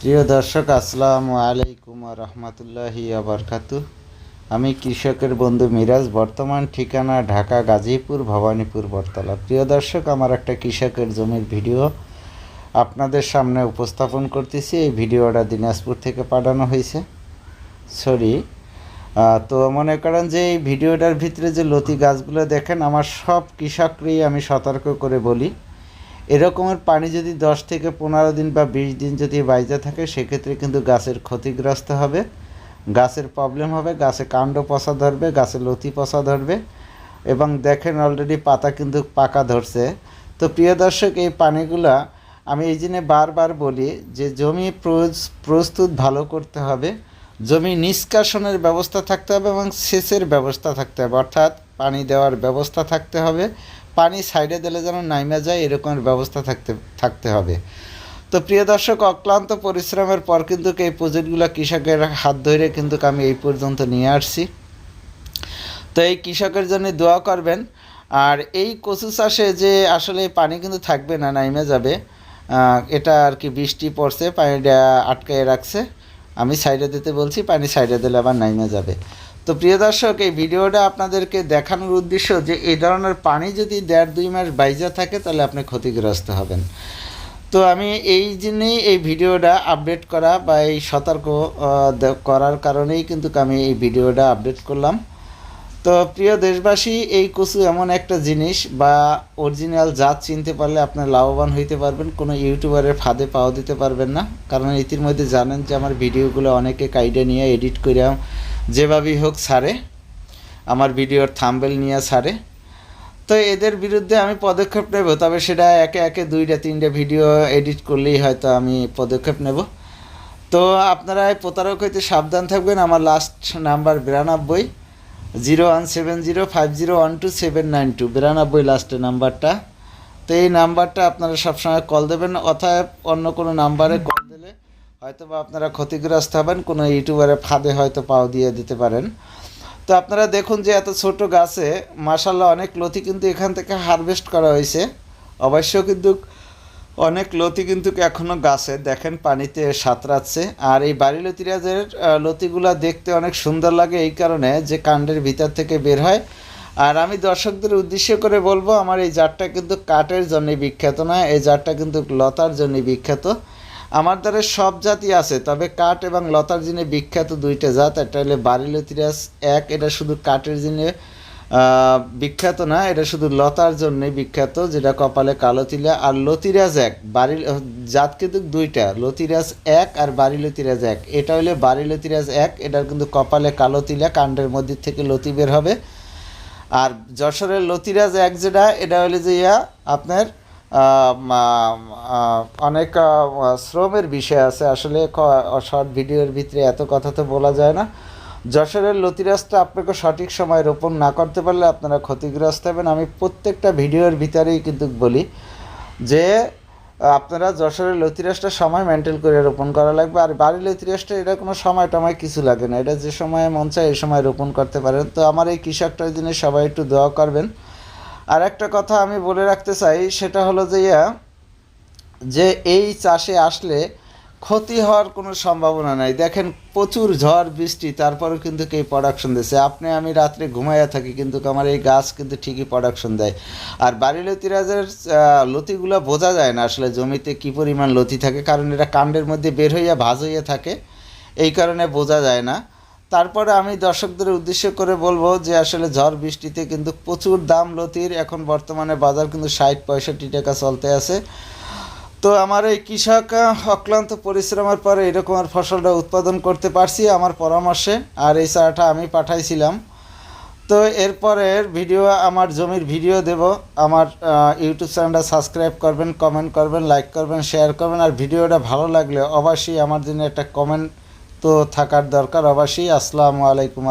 প্রিয় দর্শক, আসসালামু আলাইকুম রহমতুল্লাহি আবরকাতু আমি কৃষকের বন্ধু মিরাজ, বর্তমান ঠিকানা ঢাকা গাজীপুর, ভবানীপুর, বটতলা। প্রিয় দর্শক, আমার একটা কৃষকের জমির ভিডিও আপনাদের সামনে উপস্থাপন করতেছি। এই ভিডিওটা দিনাজপুর থেকে পাঠানো হয়েছে। সরি তো মনে করেন যে এই ভিডিওটার ভিতরে যে লতি গাছগুলো দেখেন, আমার সব কৃষককেই আমি সতর্ক করে বলি। এরকমের পানি যদি দশ থেকে পনেরো দিন বা বিশ দিন যদি বাইজে থাকে, সেক্ষেত্রে কিন্তু গাছের ক্ষতিগ্রস্ত হবে। গাছের প্রবলেম হবে, গাছে কাণ্ড পচা ধরবে, গাছে লতি পচা ধরবে এবং দেখেন অলরেডি পাতা কিন্তু পাকা ধরছে। তো প্রিয় দর্শক, এই পানিগুলা আমি এই জন্যে বারবার বলি যে জমি প্রস- প্রস্তুত ভালো করতে হবে। জমি নিষ্কাশনের ব্যবস্থা থাকতে হবে এবং সেচের ব্যবস্থা থাকতে হবে। অর্থাৎ পানি দেওয়ার ব্যবস্থা থাকতে হবে। পানি সাইডে দিলে যেন নাইমা যায় এরকমের ব্যবস্থা থাকতে থাকতে হবে। তো প্রিয় দর্শক, অক্লান্ত পরিশ্রমের পর কিন্তু এই প্রজেক্টগুলো কৃষকের হাত ধরে কিন্তু আমি এই পর্যন্ত নিয়ে আসছি। তো এই কৃষকের জন্য দোয়া করবেন। আর এই কচু চাষে যে আসলে পানি কিন্তু থাকবে না, নাইমে যাবে এটা আর কি বৃষ্টি পড়ছে, পানিটা আটকায় রাখছে। আমি সাইডে দিতে বলছি, পানি সাইডে দিলে আবার নাইমে যাবে। তো প্রিয় দর্শক, এই ভিডিওটা আপনাদেরকে দেখানোর উদ্দেশ্য যে এই ধরনের পানি যদি দেড় দুই মাস বাইজা থাকে, তাহলে আপনি ক্ষতিগ্রস্ত হবেন। তো আমি এই জন্যেই এই ভিডিওটা আপডেট করা বা এই সতর্ক করার কারণেই কিন্তু আমি এই ভিডিওটা আপডেট করলাম। তো প্রিয় দেশবাসী, এই কচু এমন একটা জিনিস বা অরিজিনাল জাত চিনতে পারলে আপনার লাভবান হইতে পারবেন, কোনো ইউটিউবারের ফাঁদে পাওয়া দিতে পারবেন না। কারণ ইতিমধ্যে জানেন যে আমার ভিডিওগুলো অনেকে কাইডে নিয়ে এডিট করে যেভাবেই হোক ছাড়ে আমার ভিডিওর থাম্বেল নিয়ে ছাড়ে তো এদের বিরুদ্ধে আমি পদক্ষেপ নেব, তবে সেটা একে একে দুইটা, তিনটা ভিডিও এডিট করলেই হয়তো আমি পদক্ষেপ নেব। তো আপনারা প্রতারক হইতে সাবধান থাকবেন, আমার লাস্ট নাম্বার বিরানব্বই zero one seven zero five zero one two seven nine two বিরানব্বই লাস্টের নাম্বারটা তো এই নাম্বারটা আপনারা সবসময় কল দেবেন অথবা অন্য কোনো নাম্বারে কল হয়তো বা আপনারা ক্ষতিগ্রস্ত হবেন, কোনো ইউটিউবারের ফাঁদে হয়তো পাও দিয়ে দিতে পারেন। তো আপনারা দেখুন যে এত ছোট গাছে মাসাল্লাহ অনেক লতি কিন্তু এখান থেকে হারভেস্ট করা হয়েছে। অবশ্য কিন্তু অনেক লতি কিন্তু এখনও গাছে। দেখেন পানিতে সাঁতরাচ্ছে। আর এই বাড়ি লতিরাজের লতিগুলা দেখতে অনেক সুন্দর লাগে এই কারণে যে কাণ্ডের ভিতর থেকে বের হয়। আর আমি দর্শকদের উদ্দেশ্য করে বলব, আমার এই জারটা কিন্তু কাঠের জন্য বিখ্যাত না এই জারটা কিন্তু লতার জন্য বিখ্যাত। আমার দ্বারা সব জাতি আছে, তবে কাঠ এবং লতার জিনে বিখ্যাত দুইটা জাত, একটা হলে বারিলতিরাস এক, এটা শুধু কাঠের জিনে বিখ্যাত না, এটা শুধু লতার জন্যে বিখ্যাত, যেটা কপালে কালো তিলা, আর লতিরাজ এক বাড়ি জাত কিন্তু দুইটা লতিরাজ এক আর বাড়ি লতিরাজ এক। এটা হলে বাড়ি লতিরাজ এক, এটার কিন্তু কপালে কালো তিলা, কাণ্ডের মধ্যে থেকে লতি বের হবে। আর যশোরের লতিরাজ এক যেটা, এটা হলে যে ইয়া, আপনার অনেক শ্রমের বিষয় আছে। আসলে শর্ট ভিডিওর ভিতরে এত কথা তো বলা যায় না। যশোরের লতিরাজটা আপনাকে সঠিক সময় রোপণ না করতে পারলে আপনারা ক্ষতিগ্রস্ত হবেন। আমি প্রত্যেকটা ভিডিওর ভিতরেই কিন্তু বলি যে, আপনারা যশোরের লতিরাজটা সময় মেনটেন করে রোপণ করা লাগবে। আর বাড়ির লতিরাজটা এটা কোনো সময় টময় কিছু লাগে না। এটা যে সময়ে মন চায়, এই সময় রোপণ করতে পারেন। তো আমার এই কৃষকটার দিনে সবাই একটু দোয়া করবেন। আর একটা কথা আমি বলে রাখতে চাই, সেটা হলো যে ইয়া, যে এই চাষে আসলে ক্ষতি হওয়ার কোনো সম্ভাবনা নাই। দেখেন প্রচুর ঝড়, বৃষ্টি, তারপরেও কিন্তু এই প্রোডাকশন দিচ্ছে আপনি, আমি রাত্রে ঘুমাইয়া থাকি কিন্তু আমার এই গাছ কিন্তু ঠিকই প্রোডাকশন দেয়। আর বাড়ি লতিরাজের লতিগুলো বোঝা যায় না আসলে জমিতে কী পরিমাণ লতি থাকে, কারণ এটা কাণ্ডের মধ্যে বের হইয়া ভাজ হইয়া থাকে। এই কারণে বোঝা যায় না। তারপরে আমি দর্শকদের উদ্দেশ্য করে বলব যে আসলে ঝড় বৃষ্টিতে কিন্তু প্রচুর দাম লতির। এখন বর্তমানে বাজার কিন্তু ষাট, পঁয়ষট্টি টাকা চলতে আছে। তো আমার এই কৃষক অক্লান্ত পরিশ্রমের পরে এরকম আর ফসলটা উৎপাদন করতে পারছি আমার পরামর্শে। আর এই চারাটা আমি পাঠাইছিলাম। তো এরপরের ভিডিও, আমার জমির ভিডিও দেব। আমার ইউটিউব চ্যানেলটা সাবস্ক্রাইব করবেন, কমেন্ট করবেন, লাইক করবেন, শেয়ার করবেন। আর ভিডিওটা ভালো লাগলে অবশ্যই আমার জন্য একটা কমেন্ট থাকার দরকার অবশ্যই। আসসালামু আলাইকুম।